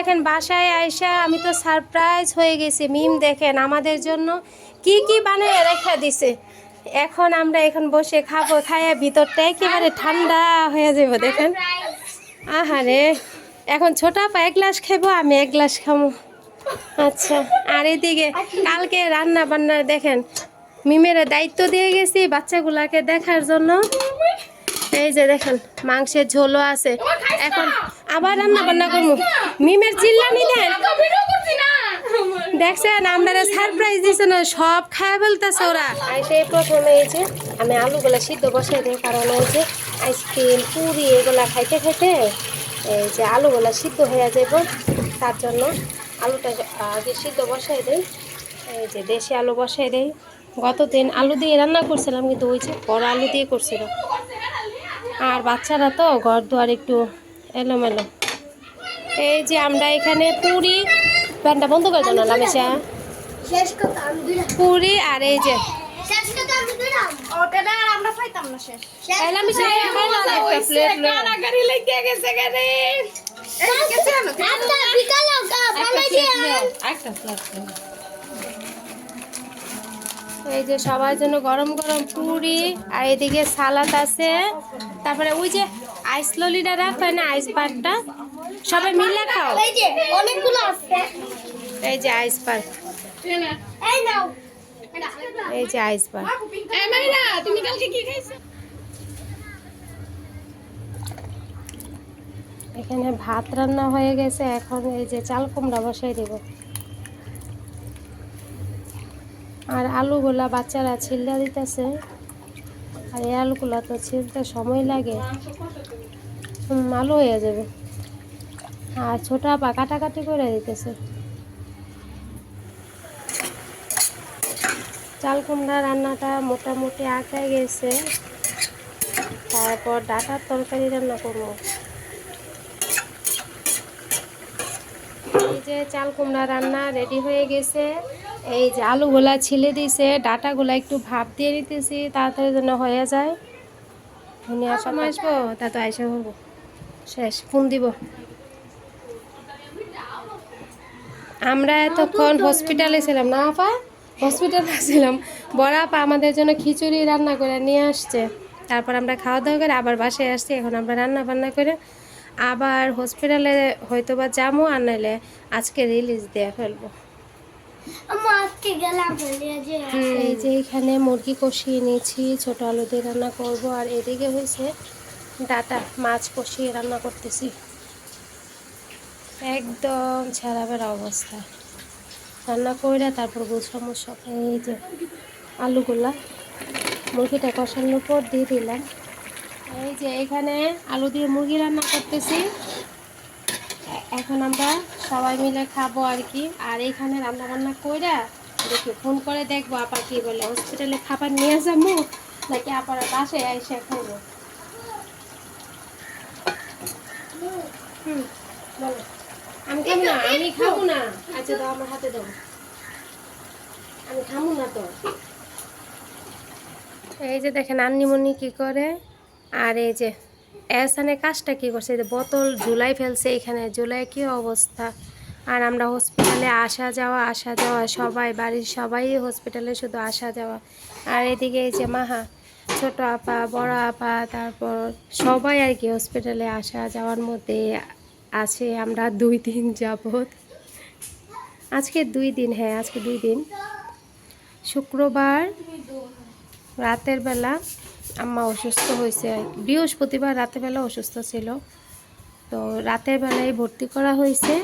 দেখেন, বাসায় আইসা আমি তো সারপ্রাইজ হয়ে গেছি। মিম দেখেন, আমাদের জন্য কি কি বানিয়ে রেখে দিছে। এখন আমরা এখন বসে খাব খাইয়া ভিতরটা একেবারে ঠান্ডা হয়ে যাব, দেখেন। আহারে, এখন ছোটা আপা এক গ্লাস খাব, আমি এক গ্লাস খাব আচ্ছা আর এদিকে কালকে রান্না বান্না দেখেন, মিমের দায়িত্ব দিয়ে গেছি বাচ্চাগুলাকে দেখার জন্য। এই যে দেখেন, মাংসের ঝোলও আছে। এখন আবার রান্না বান্না করব। মিমের চিল্লানি দেন। দেখছেন আপনারা সারপ্রাইজ দিছে না, সব খায় বলতেছে ওরা। আইসে প্রথমে এই যে আমি আলুগুলা সিদ্ধ বসাই দিই, কারণ এই যে আইসক্রিম, পুরি এগুলা খাইতে খাইতে এই যে আলুগুলা সিদ্ধ হয়ে যাব তার জন্য আলুটা আগে সিদ্ধ বসাই দিই। এই যে দেশি আলু বসাই দিই। গতদিন আলু দিয়ে রান্না করছিলাম, কিন্তু ওই যে বড় আলু দিয়ে করছিলাম আর বাচ্চারা তো ঘর দুয়ার একটু এলোমেলো। এই যে আমরা এখানে পুরি প্যানটা বন্ধ করে লামেশা। আমি দুইটা পুরি আর এই যে। না না না। এই যে সবার জন্য গরম গরম পুরি আর এদিকে সালাদ আছে। তারপরে ওই যে আইস ললিটা রাখো না আইস বারটা সবাই মিলে খাও। এই যে অনেকগুলো আছে। এই যে আইস পার্ক। এই নাও। এই যে আইস পার্ক। এই মাইরা তুমি কালকে কি খাইছো? এখানে ভাত রান্না হয়ে গেছে এখন এই যে চাল কুমড়া বসাই দেব। আর আলুগুলা বাচ্চারা ছিল্লা দিতেছে। আর এই আলুগুলা তো ছিলতে সময় লাগে আলু হয়ে যাবে। আর ছোট আপা কাটাকাটি করে দিতেছে। চাল কুমড়া রান্নাটা মোটামুটি আঁকায় গেছে। তারপর ডাটার তরকারি রান্না করব। এই যে চাল কুমড়া রান্না রেডি হয়ে গেছে। এই যে আলুগুলা ছিলে দিছে ডাটাগুলা একটু ভাপ দিয়ে নিতেছি তাড়াতাড়ি যেন হয়ে যায়। ধনিয়া সময় আসব তা তো আইসা হব শেষ ফোন দিব। আমরা এতক্ষণ হসপিটালে ছিলাম। না আপা? হসপিটালে ছিলাম। বড় আপা আমাদের জন্য খিচুড়ি রান্না করে নিয়ে আসছে। তারপর আমরা খাওয়া দাওয়া করে আবার বাসায় আসছি। এখন আমরা রান্না বান্না করে আবার হসপিটালে হয়তো বা যাব আর নাহলে আজকে রিলিজ দিয়ে ফেলব। এই যে এখানে মুরগি কষিয়ে নিয়েছি ছোট আলু দিয়ে রান্না করব, আর এদিকে হয়েছে ডাটা, মাছ কষিয়ে রান্না করতেছি। একদম ছেঁড়া বেড়া অবস্থা। রান্না করে তারপর গুছামো সব এই যে আলুগুলা, মুরগিটা কষানোর পর দিয়ে দিলাম। এই যে এখানে আলু দিয়ে মুরগি রান্না করতেছি। এখন আমরা সবাই মিলে খাব আর কি। আর এখানে রান্না বান্না কইরা দেখি, ফোন করে দেখব আপা কি বলে হসপিটালে খাবার নিয়ে যাব নাকি আপার বাসায় এসে খাব? হুম, বলো। আমি খাব না, আমি খাব না। আচ্ছা আমার হাতে দাও। আমি খাব না তো। এই যে দেখেন, আন্নিমনি কি করে, আর এই যে এসানে কাজটা কি করছে? বোতল ঝুলাই ফেলছে এখানে ঝুলাই কি অবস্থা? আর আমরা হসপিটালে আসা যাওয়া আসা যাওয়া, সবাই, বাড়ির সবাই হসপিটালে শুধু আসা যাওয়া। আর এদিকে এই যে মাহা, ছোট আপা, বড় আপা, তারপর সবাই আর কি হসপিটালে আসা যাওয়ার মধ্যে আছে, আমরা দুই দিন যাবত আজকে দুই দিন হ্যাঁ আজকে দুই দিন। শুক্রবার, রাতের বেলা আম্মা অসুস্থ হয়েছে। বৃহস্পতিবার রাতের বেলা অসুস্থ ছিল। তো রাতের বেলায় ভর্তি করা হয়েছে।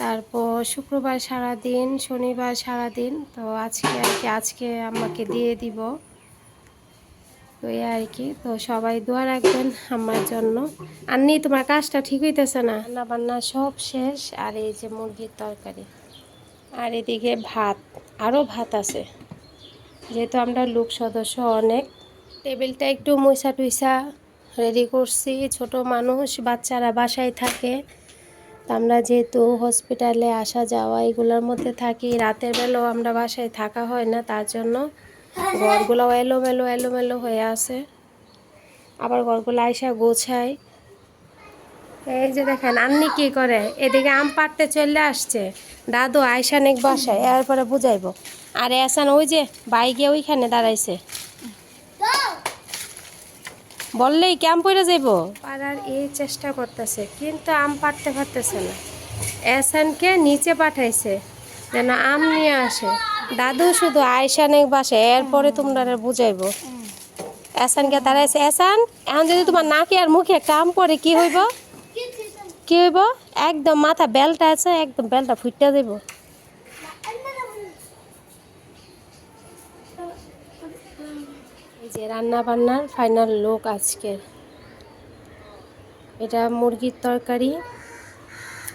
তারপর শুক্রবার সারা দিন শনিবার সারা দিন তো আজকে আর কি, আজকে আম্মাকে দিয়ে দিব। তো এই আর কি, তো সবাই দোয়া রাখবেন আমার জন্য। আর নি তোমার কাজটা ঠিক হইতেছে না? রান্না বান্না সব শেষ, আর এই যে মুরগির তরকারি। আর এদিকে ভাত আরও ভাত আছে। যেহেতু আমরা লোক সদস্য অনেক টেবিলটা একটু মইসা টুইসা রেডি করছি। ছোট মানুষ, বাচ্চারা বাসায় থাকে। আমরা যেহেতু হসপিটালে আসা যাওয়া এগুলোর মধ্যে থাকি, রাতের বেলাও আমরা বাসায় থাকা হয় না, তার জন্য ঘরগুলো এলোমেলো এলোমেলো হয়ে আছে। আবার ঘরগুলো আইসা গোছায় এই যে দেখেন, আন্নি কি করে? এদিকে আম পাড়তে চলে আসছে। দাদু আয়সানিক বাসায়, এরপরে বুঝাইবো। আর এসান ওই যে বাইকে ওইখানে দাঁড়াইছে। বললেই ক্যাম্প করে যাইব? পাড়ার এই চেষ্টা করতেছে, কিন্তু আম পাড়তে পারতেছে না। এসানকে নিচে পাঠাইছে, যেন আম নিয়ে আসে। দাদু শুধু আয়সানিক বাসে, এরপরে তোমরা বুঝাইবো। এসানকে দাঁড়াইছে, এসান, এখন যদি তোমার নাকে আর মুখে কাম পরে কি হইব? কি হইব? একদম মাথা বেলটা আছে, একদম বেলটা ফুটতে দেব যে রান্না বান্নার ফাইনাল লোক আজকের। এটা মুরগির তরকারি।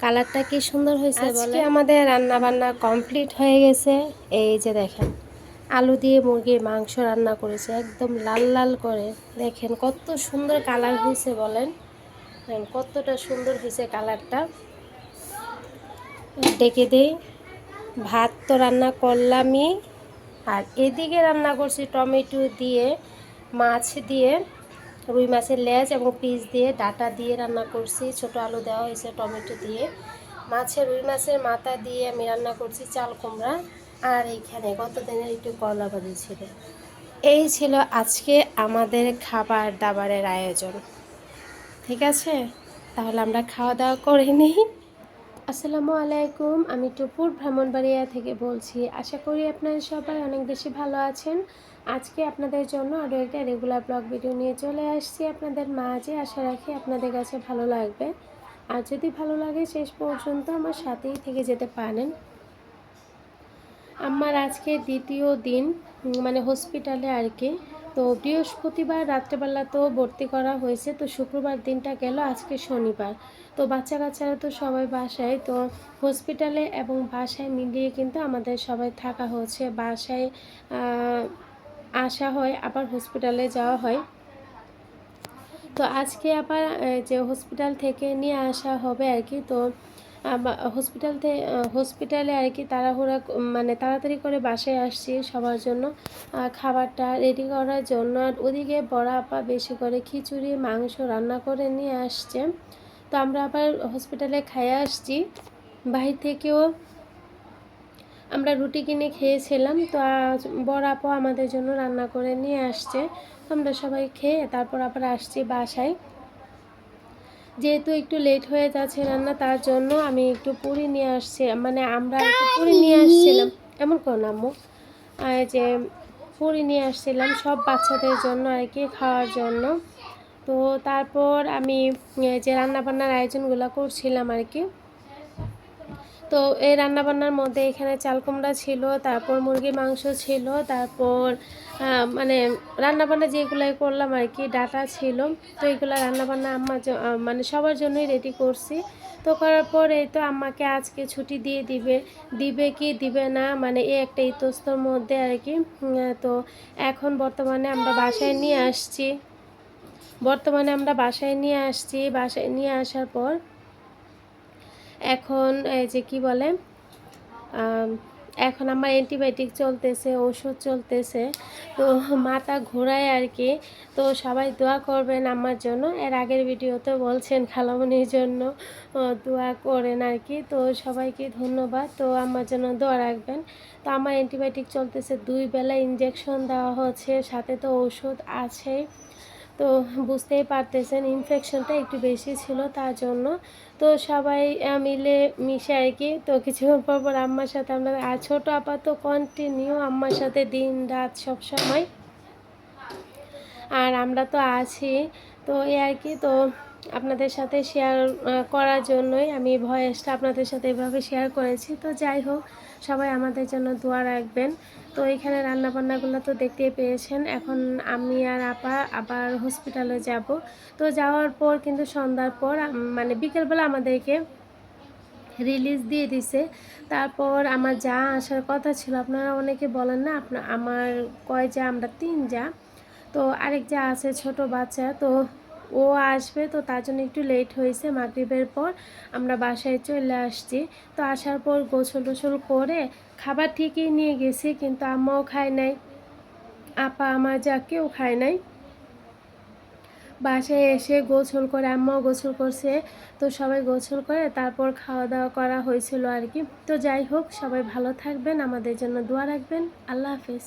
কালারটা কি সুন্দর হয়েছে বলে আমাদের রান্না বান্না কমপ্লিট হয়ে গেছে। এই যে দেখেন আলু দিয়ে মুরগির মাংস রান্না করেছে একদম লাল লাল করে। দেখেন কত সুন্দর কালার হয়েছে বলেন। কতটা সুন্দর হয়েছে কালারটা ডেকে দেই। ভাত তো রান্না করলামই। আর এদিকে রান্না করছি টমেটো দিয়ে, মাছ দিয়ে, রুই মাছের লেজ এবং পিস দিয়ে ডাটা দিয়ে রান্না করছি। ছোট আলু দেওয়া হয়েছে টমেটো দিয়ে। মাছের রুই মাছের মাথা দিয়ে আমি রান্না করছি চাল কুমড়া। আর এইখানে গত দিনের একটু করলা ভাজি ছিল। এই ছিল আজকে আমাদের খাবার দাবারের আয়োজন। ঠিক আছে? তাহলে আমরা খাওয়া দাওয়া করে নিই। আসসালামু আলাইকুম, আমি টুপুর ভ্রমণবাড়িয়া থেকে বলছি। আশা করি আপনারা সবাই অনেক বেশি ভালো আছেন। আজকে আপনাদের জন্য আরও একটা রেগুলার ব্লগ ভিডিও নিয়ে চলে আসছি আপনাদের মাঝে। আশা রাখি আপনাদের কাছে ভালো লাগবে। আর যদি ভালো লাগে, শেষ পর্যন্ত আমার সাথেই থেকে যেতে পারেন। আমার আজকে দ্বিতীয় দিন মানে হসপিটালে আর কি। তো বৃহস্পতিবার রাত্রেবেলা তো ভর্তি করা হয়েছে, তো শুক্রবার দিনটা গেল, আজকে শনিবার। তো বাচ্চা কাচ্চারা তো সবাই বাসায়, তো হসপিটালে এবং বাসায় মিলিয়ে কিন্তু আমাদের সবাই থাকা হচ্ছে বাসায় আসা হয়, আবার হসপিটালে যাওয়া হয়। তো আজকে আবার যে হসপিটাল থেকে নিয়ে আসা হবে আর কি, তো হসপিটাল থেকে হসপিটালে আর কি তাড়াহুড়া মানে তাড়াতাড়ি করে বাসায় আসছি সবার জন্য। খাবারটা রেডি করার জন্য। আর ওদিকে বড় আপা বেশি করে খিচুড়ি, মাংস রান্না করে নিয়ে আসছে। তো আমরা আবার হসপিটালে খাইয়ে আসছি। বাহির থেকেও আমরা রুটি কিনে খেয়েছিলাম। তো বড় আপু আমাদের জন্য রান্না করে নিয়ে আসছে। আমরা সবাই খেয়ে তারপর আবার আসছি বাসায়। যেহেতু একটু লেট হয়ে যাচ্ছে রান্না তার জন্য আমি একটু পুরি নিয়ে আসছি মানে আমরা একটু পুরি নিয়ে আসছিলাম। এমন করো না আম্মু। যে পুরি নিয়ে আসছিলাম সব বাচ্চাদের জন্য আর কি খাওয়ার জন্য। তো তারপর আমি যে রান্নাবান্নার আয়োজনগুলো করছিলাম আর কি। তো এই রান্নাবান্নার মধ্যে এখানে চাল কুমড়া ছিল, তারপর মুরগির মাংস ছিল, তারপর মানে রান্নাবান্না যেগুলাই করলাম আর কি, ডাটা ছিল। তো এইগুলো রান্নাবান্না আম্মা মানে সবার জন্যই রেডি করছি। তো করার পর এই তো আম্মাকে আজকে ছুটি দিয়ে দিবে দিবে কি দিবে না মানে এই একটা ইতস্তর মধ্যে আর কি। তো এখন বর্তমানে আমরা বাসায় নিয়ে আসছি। বর্তমানে আমরা বাসায় নিয়ে আসছি, বাসায় নিয়ে আসার পর এখন এই যে কি বলে এখন আমার অ্যান্টিবায়োটিক চলতেছে, ওষুধ চলতেছে। তো মাথা ঘোরায় আর কি। তো সবাই দোয়া করবেন আমার জন্য। এর আগের ভিডিওতে বলছেন খালামনির জন্য দোয়া করেন আর কি। তো সবাইকে ধন্যবাদ। তো আমার জন্য দোয়া রাখবেন। তো আমার অ্যান্টিবায়োটিক চলতেছে, দুই বেলা ইঞ্জেকশন দেওয়া হচ্ছে। সাথে তো ওষুধ আছেই তো বুঝতেই পারতেছেন ইনফেকশনটা একটু বেশি ছিল তার জন্য। তো সবাই মিলে, মিশে আর কি। তো কিছুক্ষণ পর পর আম্মার সাথে আমরা, আর ছোটো আপা তো কন্টিনিউ আম্মার সাথে দিন, রাত সব সময়। আর আমরা তো আছি। তো এই আর কি, তো আপনাদের সাথে শেয়ার করার জন্যই আমি ভয়েসটা আপনাদের সাথে এভাবে শেয়ার করেছি। তো যাই হোক, সবাই আমাদের জন্য দোয়া রাখবেন। তো এখানে রান্নাবান্নাগুলো তো দেখতেই পেয়েছেন। এখন আমি আর আপা আবার হসপিটালে যাব। তো যাওয়ার পর কিন্তু সন্ধ্যার পর মানে বিকেলবেলা আমাদেরকে রিলিজ দিয়ে দিছে। তারপর আমার যা আসার কথা ছিল, আপনারা অনেকে বলেন না আপনার আমার কয় যা আমরা তিন যা। তো আরেক যা আছে, ছোট বাচ্চা, তো ও আসবে, তো তার জন্য একটু লেট হয়েছে মাগরিবের পর। আমরা বাসায় চলে আসছি। তো আসার পর গোসল টোসল করে খাবার ঠিকই নিয়ে গেছি, কিন্তু আম্মাও খায় নাই। আপা আমার যা, কেউ খায় নাই। বাসায় এসে গোসল করে, আম্মাও গোসল করছে। তো সবাই গোসল করে তারপর খাওয়া দাওয়া করা হয়েছিল আর কি। তো যাই হোক, সবাই ভালো থাকবেন, আমাদের জন্য দোয়া রাখবেন। আল্লাহ হাফেজ।